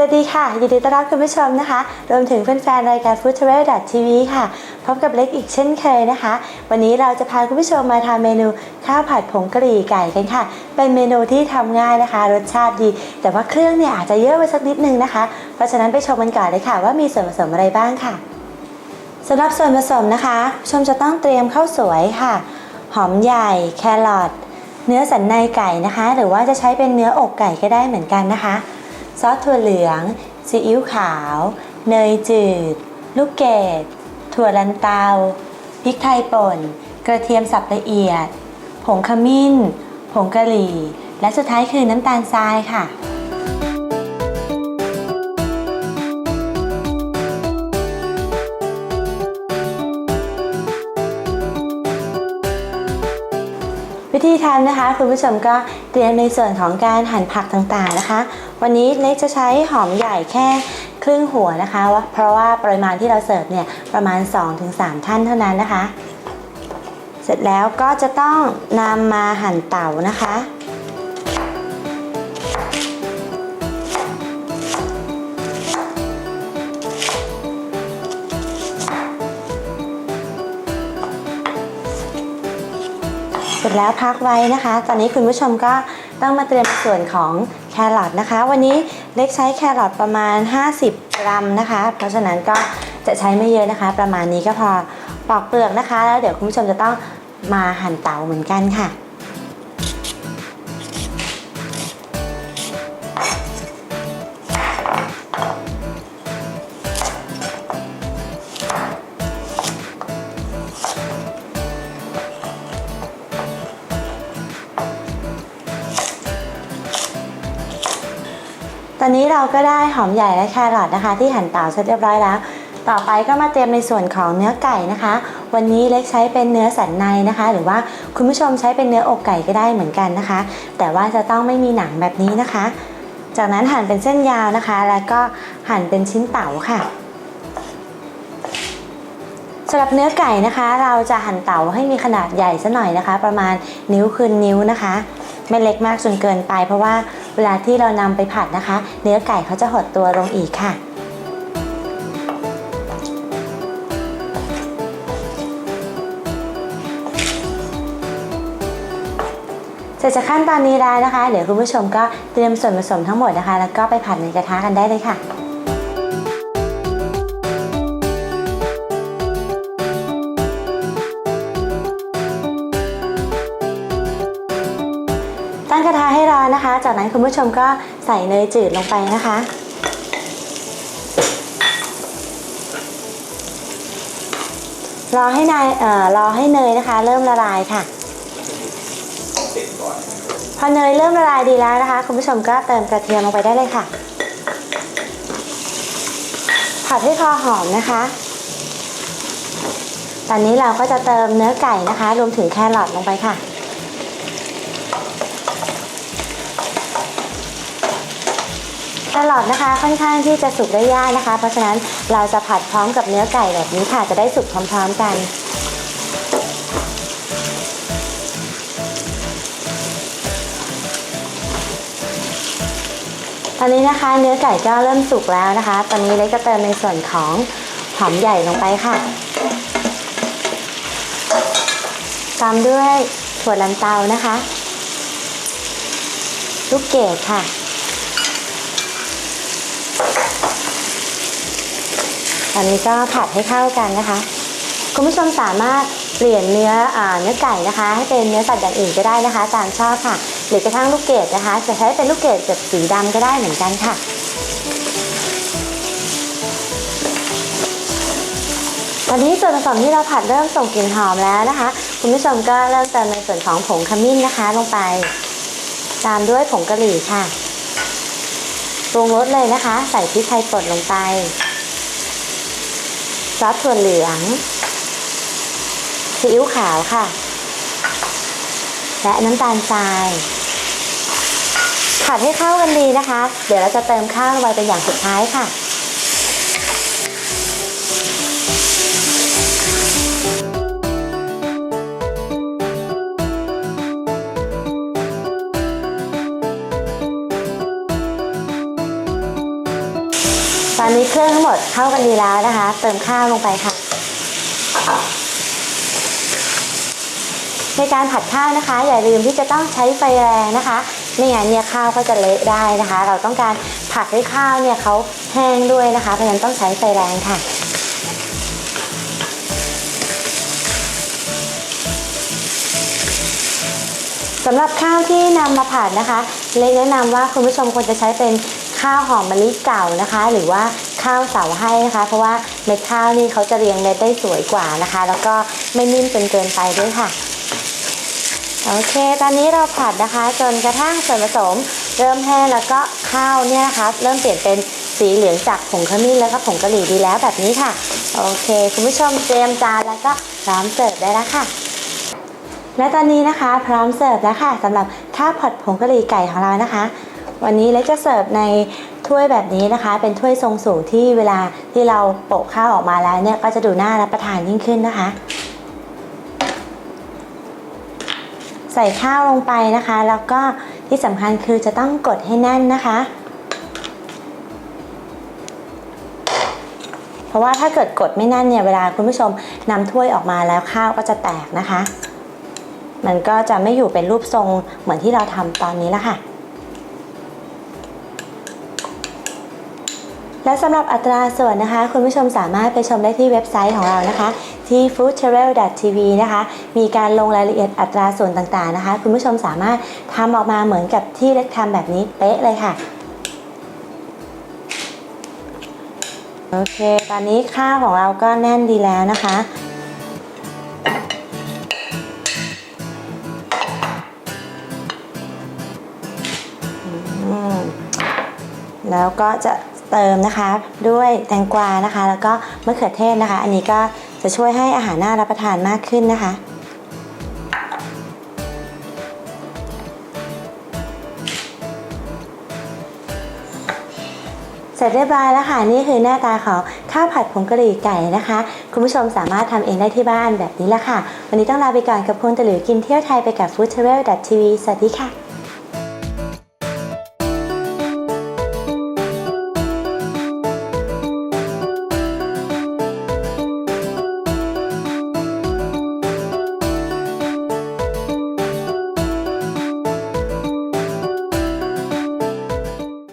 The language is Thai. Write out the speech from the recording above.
สวัสดีค่ะ ยินดีต้อนรับคุณผู้ชมนะคะ รวมถึงแฟนๆ รายการ Food Travel TV ค่ะ พบกับเล็กอีกเช่นเคยนะคะ วันนี้เราจะพาคุณผู้ชมมาทานเมนูข้าวผัดผงกะหรี่ไก่กันค่ะ เป็นเมนูที่ทำง่ายนะคะ รสชาติดี แต่ว่าเครื่องเนี่ยอาจจะเยอะไปสักนิดนึงนะคะ เพราะฉะนั้นไปชมกันก่อนเลยค่ะ ว่ามีส่วนผสมอะไรบ้างค่ะสำหรับส่วนผสมนะคะ ชมจะต้องเตรียมข้าวสวยค่ะ หอมใหญ่แครอทเนื้อสันในไก่นะคะ หรือว่าจะใช้เป็นเนื้ออกไก่ก็ได้เหมือนกันนะคะ ซอสถั่วเหลือง ซีอิ๊วขาว เนยจืด ลูกเกดถั่วลันเตา พริกไทยป่น กระเทียมสับละเอียด ผงขมิ้น ผงกะหรี่ และสุดท้ายคือน้ำตาลทรายค่ะวิธีทำนะคะคุณผู้ชมก็เตรียมในส่วนของการหั่นผักต่างๆนะคะ วันนี้เล็กจะใช้หอมใหญ่แค่ครึ่งหัวนะคะว่าเพราะว่าปริมาณที่เราเสิร์ฟเนี่ยประมาณ 2-3 ท่านเท่านั้นนะคะ เสร็จแล้วก็จะต้องนำมาหั่นเต๋านะคะ เสร็จแล้วพักไว้นะคะ ตอนนี้คุณผู้ชมก็ต้องมาเตรียมส่วนของ รอทนะคะ วันนี้เล็กใช้แครอทประมาณ 50 กรัมนะคะ เพราะฉะนั้นก็จะใช้ไม่เยอะนะคะ ประมาณนี้ก็พอปอกเปลือกนะคะ แล้วเดี๋ยวคุณผู้ชมจะต้องมาหั่นเตาเหมือนกันค่ะ อนนี้เราก็ได้หอมใหญ่และแครอทนะคะ ที่หั่นเตาเสร็จเรียบร้อยแล้ว ต่อไปก็มาเตรียมในส่วนของเนื้อไก่นะคะ วันนี้เล็กใช้เป็นเนื้อสันในนะคะ หรือว่าคุณผู้ชมใช้เป็นเนื้ออกไก่ก็ได้เหมือนกันนะคะ แต่ว่าจะต้องไม่มีหนังแบบนี้นะคะ จากนั้นหั่นเป็นเส้นยาวนะคะ แล้วก็หั่นเป็นชิ้นเต๋าค่ะสำหรับเนื้อไก่นะคะ เราจะหั่นเต๋าให้มีขนาดใหญ่ซะหน่อยนะคะ ประมาณนิ้วคืนนิ้วนะคะ ไม่เล็กมากจนเกินไป เพราะว่า เวลาที่เรานำไปผัดนะคะ เนื้อไก่เขาจะหดตัวลงอีกค่ะ เสร็จจากขั้นตอนนี้แล้วนะคะ เดี๋ยวคุณผู้ชมก็เตรียมส่วนผสมทั้งหมดนะคะ แล้วก็ไปผัดในกระทะกันได้เลยค่ะ นนะคะ จากนั้นคุณผู้ชมก็ใส่เนยจืดลงไปนะคะ รอให้นายเอ่อรอให้เนยนะคะ เริ่มละลายค่ะ พอเนยเริ่มละลายดีแล้วนะคะ คุณผู้ชมก็เติมกระเทียมลงไปได้เลยค่ะ ผัดให้พอหอมนะคะ ตอนนี้เราก็จะเติมเนื้อไก่นะคะ รวมถึงแครอทลงไปค่ะ แครอทนะคะค่อนข้างที่จะสุกได้ยากนะคะ เพราะฉะนั้นเราจะผัดพร้อมกับเนื้อไก่แบบนี้ค่ะ จะได้สุกพร้อมๆกันตอนนี้นะคะเนื้อไก่ก็เริ่มสุกแล้วนะคะ ตอนนี้เล็กก็เติมในส่วนของหอมใหญ่ลงไปค่ะ ตามด้วยถั่วลันเตานะคะ ลูกเกดค่ะ อนนี้ก็ผัดให้เข้ากันนะคะ คุณผู้ชมสามารถเปลี่ยนเนื้ออเนื้อไก่นะคะ ให้เป็นเนื้อสัตว์อย่างอื่นก็ได้นะคะ ตามชอบค่ะ หรือกระทั่งลูกเกดนะคะ จะใช้เป็นลูกเกดแบบสีดำก็ได้เหมือนกันค่ะตอนนี้ส่วนผสมที่เราผัดเริ่มส่งกลิ่นหอมแล้วนะคะ คุณผู้ชมก็เริ่มเติมในส่วนของผงขมิ้นนะคะลงไป ตามด้วยผงกะหรี่ค่ะปรุงรสเลยนะคะ ใส่พริกไทยป่นลงไป ซอสถั่วเหลือง ซีอิ๊วขาวค่ะ และน้ำตาลทรายผัดให้เข้ากันดีนะคะ เดี๋ยวเราจะเติมข้าวลงไปเป็นอย่างสุดท้ายค่ะ นี้เครื่องทั้งหมดเข้ากันดีแล้วนะคะ เติมข้าวลงไปค่ะ ในการผัดข้าวนะคะ อย่าลืมที่จะต้องใช้ไฟแรงนะคะไม่งั้นเนี่ยข้าวก็จะเละได้นะคะ เราต้องการผัดให้ข้าวเนี่ยเขาแห้งด้วยนะคะ เพราะฉะนั้นต้องใช้ไฟแรงค่ะ สำหรับข้าวที่นำมาผัดนะคะ เล็กแนะนำว่าคุณผู้ชมควรจะใช้เป็นข้าวหอมมะลิเก่านะคะ หรือว่า ข้าวเสาให้นะคะ เพราะว่าเม็ดข้าวนี่เขาจะเรียงเม็ดได้สวยกว่านะคะ แล้วก็ไม่นิ่มจนเกินไปด้วยค่ะโอเค ตอนนี้เราผัดนะคะ จนกระทั่งส่วนผสม เริ่มแห้งแล้วก็ข้าวเนี่ยนะคะ เริ่มเปลี่ยนเป็นสีเหลืองจากผงขมิ้นแล้วก็ผงกะหรี่ดีแล้วแบบนี้ค่ะ โอเค คุณผู้ชมเตรียมจานแล้วก็พร้อมเสิร์ฟได้แล้วค่ะ และตอนนี้นะคะพร้อมเสิร์ฟแล้วค่ะสำหรับข้าวผัดผงกะหรี่ไก่ของเรานะคะ วันนี้เล็กจะเสิร์ฟใน ถ้วยแบบนี้นะคะ เป็นถ้วยทรงสูงที่เวลาที่เราโปะข้าวออกมาแล้วเนี่ยก็จะดูน่ารับประทานยิ่งขึ้นนะคะ ใส่ข้าวลงไปนะคะ แล้วก็ที่สำคัญคือจะต้องกดให้แน่นนะคะ เพราะว่าถ้าเกิดกดไม่แน่นเนี่ยเวลาคุณผู้ชมนำถ้วยออกมาแล้วข้าวก็จะแตกนะคะ มันก็จะไม่อยู่เป็นรูปทรงเหมือนที่เราทำตอนนี้แล้วค่ะ และสำหรับอัตราส่วนนะคะ คุณผู้ชมสามารถไปชมได้ที่เว็บไซต์ของเรานะคะ ที่ foodtravel.tv นะคะ มีการลงรายละเอียดอัตราส่วนต่างๆนะคะ คุณผู้ชมสามารถทำออกมาเหมือนกับที่เล็กทำแบบนี้เป๊ะเลยค่ะ โอเค ตอนนี้ข้าวของเราก็แน่นดีแล้วนะคะแล้วก็จะ เติมนะคะ ด้วยแตงกวานะคะ แล้วก็มะเขือเทศนะคะ อันนี้ก็จะช่วยให้อาหารน่ารับประทานมากขึ้นนะคะ เสร็จเรียบร้อยแล้วค่ะนี่คือหน้าตาของข้าวผัดผงกะหรี่ไก่นะคะ คุณผู้ชมสามารถทำเองได้ที่บ้านแบบนี้แหละค่ะ วันนี้ต้องลาไปก่อนกับคุณตะหลิวกินเที่ยวไทยไปกับ foodtravel.tv สวัสดีค่ะ